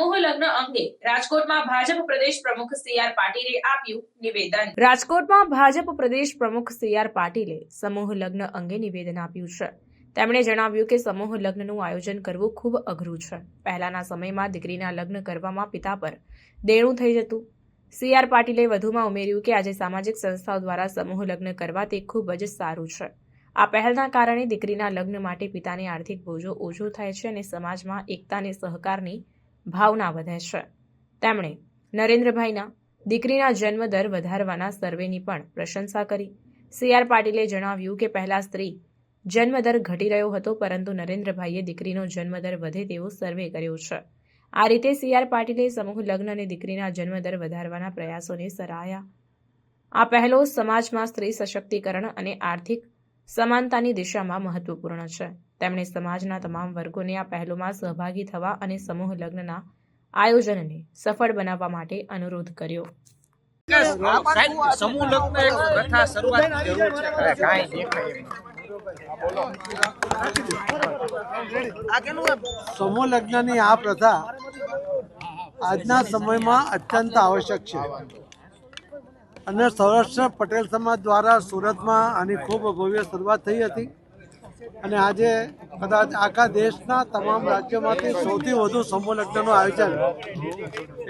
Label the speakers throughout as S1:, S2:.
S1: સમૂહ લગ્ન અંગે રાજકોટમાં ભાજપ પ્રદેશ પ્રમુખ સી આર પાટીલે આપ્યું નિવેદન. રાજકોટમાં ભાજપ પ્રદેશ પ્રમુખ સી આર પાટીલે સમૂહ લગ્ન અંગે નિવેદન આપ્યું છે. તેમણે જણાવ્યું કે સમૂહ લગ્નનું આયોજન કરવું ખૂબ અઘરું છે. પહેલાના સમયમાં દીકરીના લગ્ન કરવામાં પિતા પર દેણું થઈ જતું. સી આર પાટીલે વધુમાં ઉમેર્યું કે આજે સામાજિક સંસ્થાઓ દ્વારા સમૂહ લગ્ન કરવા તે ખૂબ જ સારું છે. આ પહેલના કારણે દીકરીના લગ્ન માટે પિતાને આર્થિક બોજો ઓછો થાય છે અને સમાજમાં એકતા અને સહકારની ભાવના વધે છે. તેમણે નરેન્દ્રભાઈના દીકરીના જન્મદર વધારવાના સર્વેની પણ પ્રશંસા કરી. સી આર પાટીલે જણાવ્યું કે પહેલા સ્ત્રી જન્મદર ઘટી રહ્યો હતો, પરંતુ નરેન્દ્રભાઈએ દીકરીનો જન્મદર વધે તેવો સર્વે કર્યો છે. આ રીતે સી આર પાટીલે સમૂહ લગ્ન અને દીકરીના જન્મદર વધારવાના પ્રયાસોને સરાહ્યા. આ પહેલો સમાજમાં સ્ત્રી સશક્તિકરણ અને આર્થિક સમાનતાની દિશામાં મહત્વપૂર્ણ છે. તેમણે સમાજના તમામ વર્ગોને આ પહેલોમાં સહભાગી થવા અને સમૂહ લગ્નના આયોજનને સફળ બનાવવા માટે અનુરોધ કર્યો.
S2: સાહેબ, સમૂહ લગ્ન એક પ્રથા શરૂઆતની જરૂર છે. કાંઈ
S3: સમૂહ લગ્નની આ પ્રથા આજના સમયમાં અત્યંત આવશ્યક છે. અને સૌરાષ્ટ્ર પટેલ સમાજ દ્વારા સુરતમાં આની ખૂબ ભવ્ય શરૂઆત થઈ હતી. અને આજે કદાચ આખા દેશના તમામ રાજ્યોમાંથી સૌથી વધુ સમૂહ લગ્નનું આયોજન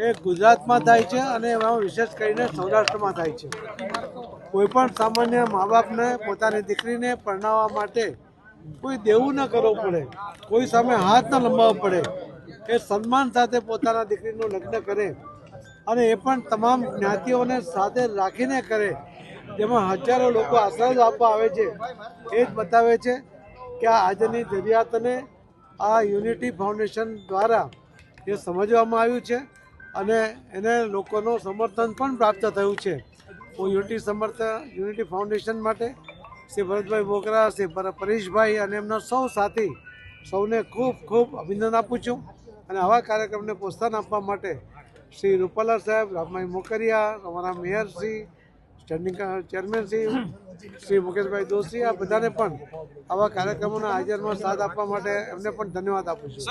S3: એ ગુજરાતમાં થાય છે અને એમાં વિશેષ કરીને સૌરાષ્ટ્રમાં થાય છે. કોઈ પણ સામાન્ય મા બાપને પોતાની દીકરીને પરણાવવા માટે કોઈ દેવું ન કરવું પડે, કોઈ સામે હાથ ન લંબાવવો પડે, એ સન્માન સાથે પોતાના દીકરીનું લગ્ન કરે અને એ પણ તમામ જ્ઞાતિઓને સાથે રાખીને કરે, જેમાં હજારો લોકો આશીર્વાદ આપવા આવે છે, એ જ બતાવે છે કે આજની જરૂરિયાતને આ યુનિટી ફાઉન્ડેશન દ્વારા એ સમજવામાં આવ્યું છે અને એને લોકોનું સમર્થન પણ પ્રાપ્ત થયું છે. હું યુનિટી સમર્થન યુનિટી ફાઉન્ડેશન માટે શ્રી ભરતભાઈ બોકરા, શ્રી પર- પરેશભાઈ અને એમના સૌ સાથી સૌને ખૂબ ખૂબ અભિનંદન આપું છું અને આવા કાર્યક્રમને પ્રોત્સાહન આપવા માટે શ્રી રૂપાલા સાહેબ, રામભાઈ મોકરિયા, અમારા મેયરશ્રી સ્ટેન્ડિંગ ચેરમેન શ્રી મુકેશભાઈ દોશી, આ બધાને પણ આવા કાર્યક્રમોના આયોજનમાં સાથ આપવા માટે એમને પણ ધન્યવાદ આપું છું.